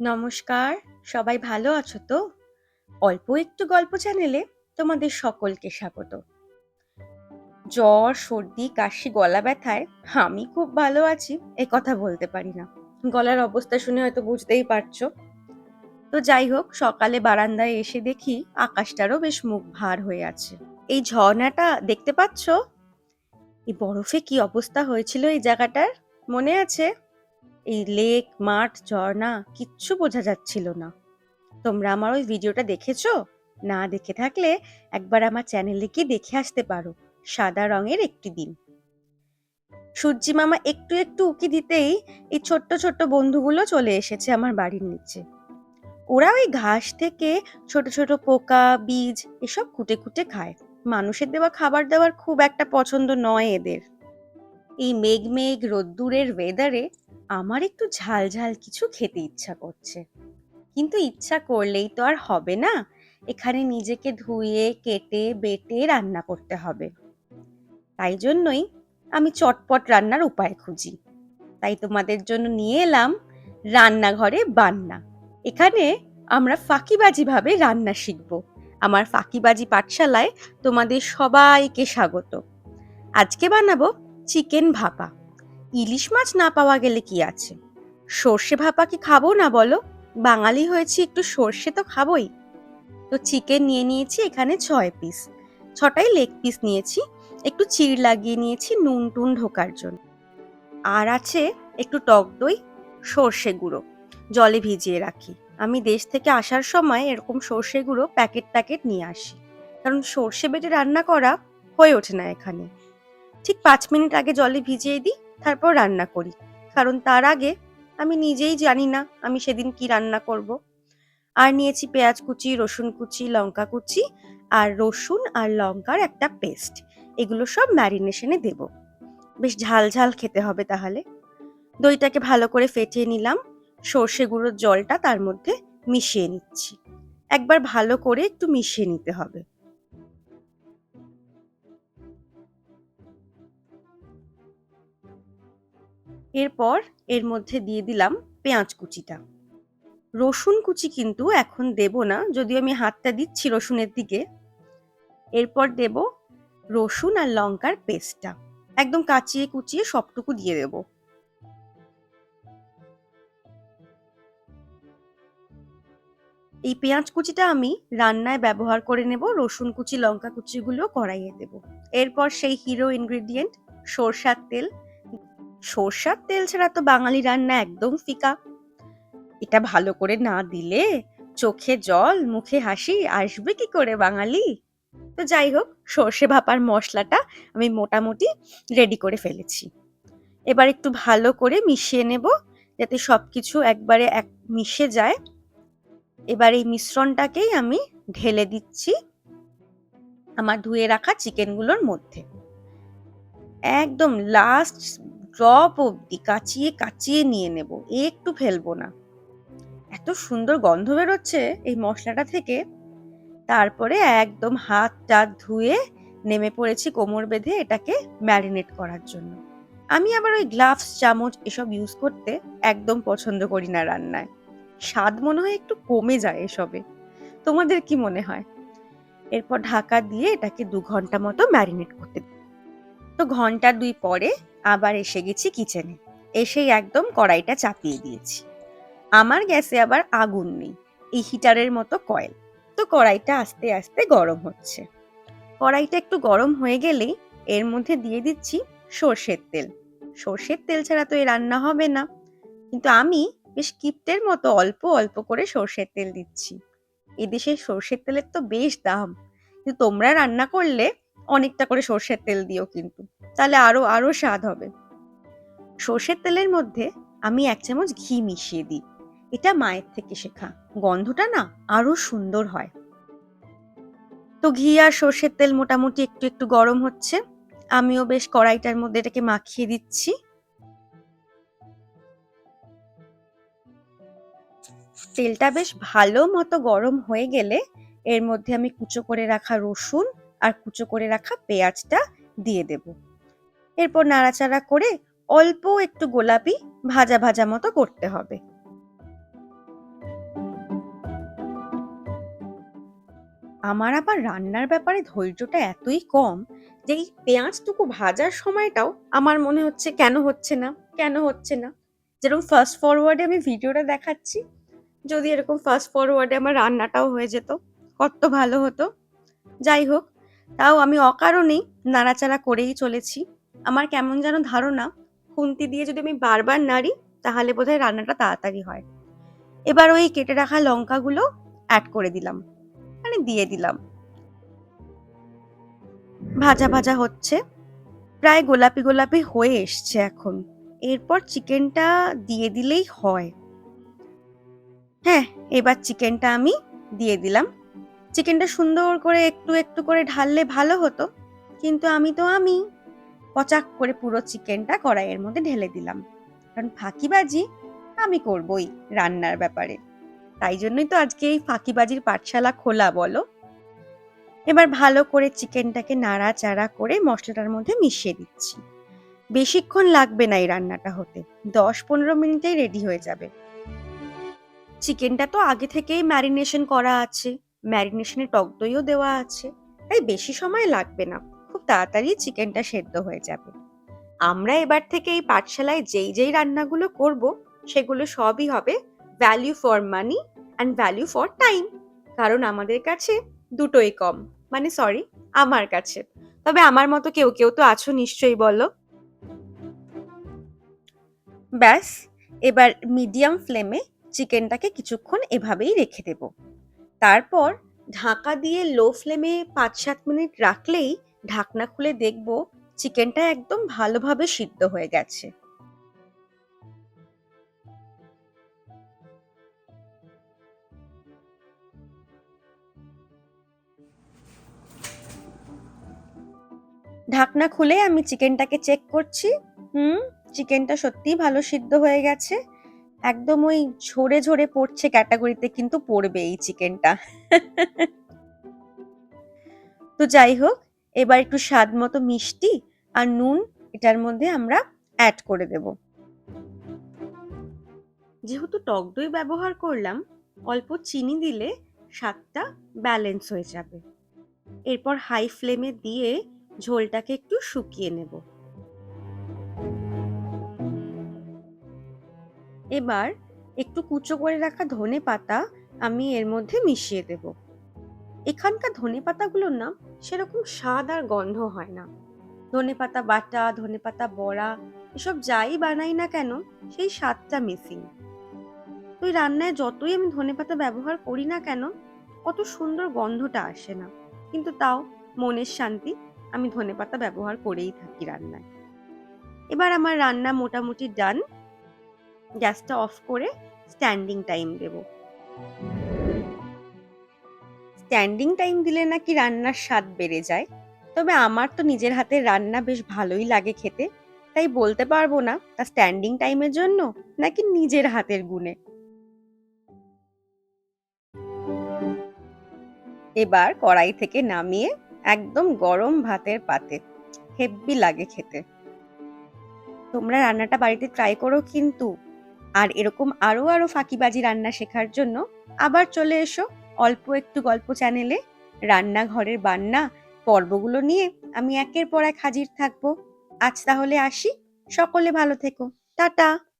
নমস্কার, সবাই ভালো আছো তো? অল্প একটু গল্প চ্যানেলে তোমাদের সকলকে স্বাগত। জ্বর, সর্দি, কাশি, গলা ব্যথায় আমি খুব ভালো আছি, এ কথা বলতে পারি না। গলার অবস্থা শুনে হয়তো বুঝতেই পারছ। তো যাই হোক, সকালে বারান্দায় এসে দেখি আকাশটারও বেশ মুখ ভার হয়ে আছে। এই ঝর্ণাটা দেখতে পাচ্ছ? এই বরফে কি অবস্থা হয়েছিল এই জায়গাটার? মনে আছে? এই লেক, মাঠ, ঝর্ণা কিচ্ছু বোঝা যাচ্ছিল না। তোমরা আমার ওই ভিডিওটা দেখেছ? না দেখে থাকলে একবার আমার চ্যানেলে গিয়ে দেখে আসতে পারো। সাদা রঙের একটি দিন। সূর্যি মামা একটু একটু উকি দিতেই এই ছোট্ট ছোট্ট বন্ধুগুলো চলে এসেছে আমার বাড়ির নিচে। ওরা ওই ঘাস থেকে ছোট ছোট পোকা, বীজ এসব কুটে কুটে খায়। মানুষের দেওয়া খাবার দাবার খুব একটা পছন্দ নয় এদের। এই মেঘ মেঘ রোদ্দুরের ওয়েদারে আমার একটু ঝাল ঝাল কিছু খেতে ইচ্ছা করছে। কিন্তু ইচ্ছা করলেই তো আর হবে না। এখানে নিজেকে ধুয়ে, কেটে, বেটে রান্না করতে হবে। তাই জন্যই আমি চটপট রান্নার উপায় খুঁজি। তাই তোমাদের জন্য নিয়ে এলাম রান্নাঘরে বান্না। এখানে আমরা ফাঁকিবাজি ভাবে রান্না শিখব। আমার ফাঁকিবাজি পাঠশালায় তোমাদের সবাইকে স্বাগত। আজকে বানাবো চিকেন ভাপা। ইলিশ মাছ না পাওয়া গেলে কি আছে? সর্ষে ভাপা কি খাব না বলো? বাঙালি হয়েছি একটু সর্ষে তো খাবোই। তো চিকেন নিয়ে নিয়েছি এখানে ছয় পিস ছটাই লেগ পিস নিয়েছি। একটু চিড় লাগিয়ে নিয়েছি নুন টুন ঢোকার জন্য। আর আছে একটু টক দই, সর্ষে গুঁড়ো। জলে ভিজিয়ে রাখি। আমি দেশ থেকে আসার সময় এরকম সর্ষে গুঁড়ো প্যাকেট প্যাকেট নিয়ে আসি। কারণ সর্ষে বেটে রান্না করা হয়ে ওঠে না এখানে। ঠিক পাঁচ মিনিট আগে জলে ভিজিয়ে দিই। তারপর রান্না করি। কারণ তার আগে আমি নিজেই জানি না আমি সেদিন কি রান্না করব। আর নিয়েছি পেঁয়াজ কুচি, রসুন কুচি, লঙ্কা কুচি আর রসুন আর লঙ্কার একটা পেস্ট। এগুলো সব ম্যারিনেশনে দেব। বেশ ঝাল ঝাল খেতে হবে তাহলে। দইটাকে ভালো করে ফেটিয়ে নিলাম। সর্ষে গুঁড়োর জলটা তার মধ্যে মিশিয়ে নিচ্ছি। একবার ভালো করে একটু মিশিয়ে নিতে হবে। এরপর এর মধ্যে দিয়ে দিলাম পেঁয়াজ কুচিটা। রসুন কুচি কিন্তু এখন দেব না, যদিও আমি হাতটা দিচ্ছি রসুনের দিকে। এরপর দেব রসুন আর লঙ্কার পেস্টটা। একদম কাচিয়ে কুচিয়ে সবটুকু দিয়ে দেব। এই পেঁয়াজ কুচিটা আমি রান্নায় ব্যবহার করে নেব, রসুন কুচি, লঙ্কা কুচিগুলো কড়াইয়ে দেব। এরপর সেই হিরো ইনগ্রেডিয়েন্ট সরষার তেল সর্ষার তেল ছাড়া তো বাঙালি রান্না একদম ফিকা। এটা ভালো করে না দিলে চোখে জল, মুখে হাসি আসবে কি করে বাঙালি? তো যাই হোক, সর্ষে ভাপার মশলাটা আমি মোটামুটি রেডি করে ফেলেছি। এবার একটু ভালো করে মিশিয়ে নেব যাতে সব কিছু একবারে এক মিশে যায়। এবার এই মিশ্রণটাকেই আমি ঢেলে দিচ্ছি আমার ধুয়ে রাখা চিকেনগুলোর মধ্যে। একদম লাস্ট ড্রপ অব্দি কাচিয়ে কাচিয়ে নিয়ে নেব, একটু ফেলব না। এত সুন্দর গন্ধ বেরোচ্ছে এই মশলাটা থেকে। তারপরে একদম হাত টাত ধুয়ে নেমে পড়েছি কোমর বেঁধে এটাকে ম্যারিনেট করার জন্য। আমি আবার ওই গ্লাভস, চামচ এসব ইউজ করতে একদম পছন্দ করি না রান্নায়। স্বাদ মনে হয় একটু কমে যায় এসবে। তোমাদের কি মনে হয়? এরপর ঢাকা দিয়ে এটাকে দু ঘণ্টা মতো ম্যারিনেট করতে তো ঘণ্টা দুই পরে আবার এসে গেছি কিচেনে এসেই একদম কড়াইটা চাপিয়ে দিয়েছি। আমার গ্যাসে আবার আগুন নেই, এই হিটারের মতো কয়েল। তো কড়াইটা আস্তে আস্তে গরম হচ্ছে। কড়াইটা একটু গরম হয়ে গেলেই এর মধ্যে দিয়ে দিচ্ছি সর্ষের তেল। সর্ষের তেল ছাড়া তো এ রান্না হবে না। কিন্তু আমি বেশ কিপ্টের মতো অল্প অল্প করে সর্ষের তেল দিচ্ছি। এদেশে সর্ষের তেলের তো বেশ দাম। কিন্তু তোমরা রান্না করলে অনেকটা করে সর্ষের তেল দিও কিন্তু। তাহলে আরও আরও স্বাদ হবে। সর্ষের তেলের মধ্যে আমি এক চামচ ঘি মিশিয়ে দিই। এটা মায়ের থেকে শেখা। গন্ধটা না আরও সুন্দর হয়। তো ঘি আর সর্ষের তেল মোটামুটি একটু একটু গরম হচ্ছে। আমিও বেশ কড়াইটার মধ্যে এটাকে মাখিয়ে দিচ্ছি। তেলটা বেশ ভালো মতো গরম হয়ে গেলে এর মধ্যে আমি কুচো করে রাখা রসুন আর কুচো করে রাখা পেঁয়াজটা দিয়ে দেব। এরপর নাড়াচাড়া করে অল্প একটু গোলাপি ভাজা ভাজা মতো করতে হবে। আমার আবার রান্নার ব্যাপারে ধৈর্যটা এতই কম যে এই পেঁয়াজটুকু ভাজার সময়টাও আমার মনে হচ্ছে কেন হচ্ছে না, কেন হচ্ছে না। যেরকম ফার্স্ট ফরওয়ার্ডে আমি ভিডিওটা দেখাচ্ছি, যদি এরকম ফার্স্ট ফরওয়ার্ডে আমার রান্নাটাও হয়ে যেত, কত ভালো হতো। যাই হোক তাও আমি অকারণেই নাড়াচাড়া করেই চলেছি। আমার কেমন যেন ধারণা, খুন্তি দিয়ে যদি আমি বারবার নাড়ি, তাহলে বোধহয় রান্নাটা তাড়াতাড়ি হয়। এবার ওই কেটে রাখা লঙ্কাগুলো অ্যাড করে দিলাম। মানে দিয়ে দিলাম। ভাজা ভাজা হচ্ছে। প্রায় গোলাপি গোলাপি হয়ে এসছে এখন। এরপর চিকেনটা দিয়ে দিলেই হয়। হ্যাঁ এবার চিকেনটা আমি দিয়ে দিলাম। চিকেনটা সুন্দর করে একটু একটু করে ঢাললে ভালো হতো। কিন্তু আমি তো আমি পচাক করে পুরো চিকেনটা কড়াইয়ের মধ্যে ঢেলে দিলাম। কারণ ফাঁকিবাজি আমি করবই রান্নার ব্যাপারে। তাই জন্যই তো আজকে এই ফাঁকিবাজির পাঠশালা খোলা, বলো? এবার ভালো করে চিকেনটাকে নাড়াচাড়া করে মশলাটার মধ্যে মিশিয়ে দিচ্ছি। বেশিক্ষণ লাগবে না এই রান্নাটা হতে। দশ পনেরো মিনিটেই রেডি হয়ে যাবে। চিকেনটা তো আগে থেকেই ম্যারিনেশন করা আছে। ম্যারিনেশনে টক দইও দেওয়া আছে। তাই বেশি সময় লাগবে না। খুব তাড়াতাড়ি চিকেনটা সেদ্ধ হয়ে যাবে। আমরা এবার থেকে এই পাঠশালায় যেই যেই রান্নাগুলো করব, সেগুলো সবই হবে value for money and value for time কারণ আমাদের কাছে দুটোই কম। মানে সরি আমার কাছে। তবে আমার মতো কেউ কেউ তো আছো নিশ্চয়ই, বলো। ব্যাস, এবার মিডিয়াম ফ্লেমে চিকেনটাকে কিছুক্ষণ এভাবেই রেখে দেব। তারপর ঢাকা দিয়ে লো ফ্লেমে পাঁচ সাত মিনিট রাখলেই ঢাকনা খুলে দেখব চিকেনটা একদম ভালোভাবে সিদ্ধ হয়ে গেছে। ঢাকনা খুলে আমি চিকেনটাকে চেক করছি। হুম, চিকেনটা সত্যিই ভালো সিদ্ধ হয়ে গেছে। একদম ওই ঝরে ঝরে পড়ছে ক্যাটাগরিতে কিন্তু পড়বে এই চিকেনটা তো যাই হোক, এবার একটু স্বাদ মতো মিষ্টি আর নুন এটার মধ্যে আমরা অ্যাড করে দেব। যেহেতু টক দই ব্যবহার করলাম, অল্প চিনি দিলে স্বাদটা ব্যালেন্স হয়ে যাবে। এরপর হাই ফ্লেমে দিয়ে ঝোলটাকে একটু শুকিয়ে নেব। এবার একটু কুচো করে রাখা ধনে পাতা আমি এর মধ্যে মিশিয়ে দেব। এখানকার ধনে পাতাগুলোর না সেরকম স্বাদ আর গন্ধ হয় না। ধনে পাতা বাটা, ধনে পাতা বড়া, এসব যাই বানাই না কেন, সেই স্বাদটা মিসিং তো এই রান্নায় যতই আমি ধনে পাতা ব্যবহার করি না কেন অত সুন্দর গন্ধটা আসে না। কিন্তু তাও মনের শান্তি আমি ধনে পাতা ব্যবহার করেই থাকি রান্নায়। এবার আমার রান্না মোটামুটি ডান গ্যাসটা অফ করে স্ট্যান্ডিং টাইম দেব। স্ট্যান্ডিং টাইম দিলে নাকি রান্নার স্বাদ বেড়ে যায়। তবে আমার তো নিজের হাতের রান্না বেশ ভালোই লাগে খেতে। তাই বলতে পারব না, তা স্ট্যান্ডিং টাইমের জন্য নাকি নিজের হাতের গুণে। এবার কড়াই থেকে নামিয়ে একদম গরম ভাতের পাতে। হেব্বি লাগে খেতে। তোমরা রান্নাটা বাড়িতে ট্রাই করো কিন্তু। আর এরকম আরও আরও ফাঁকিবাজি রান্না শেখার জন্য আবার চলে এসো অল্প একটু গল্প চ্যানেলে রান্নাঘরের বান্না পর্বগুলো নিয়ে আমি একের পর এক হাজির থাকব। আজ তাহলে আসি। সকলে ভালো থেকো। টাটা।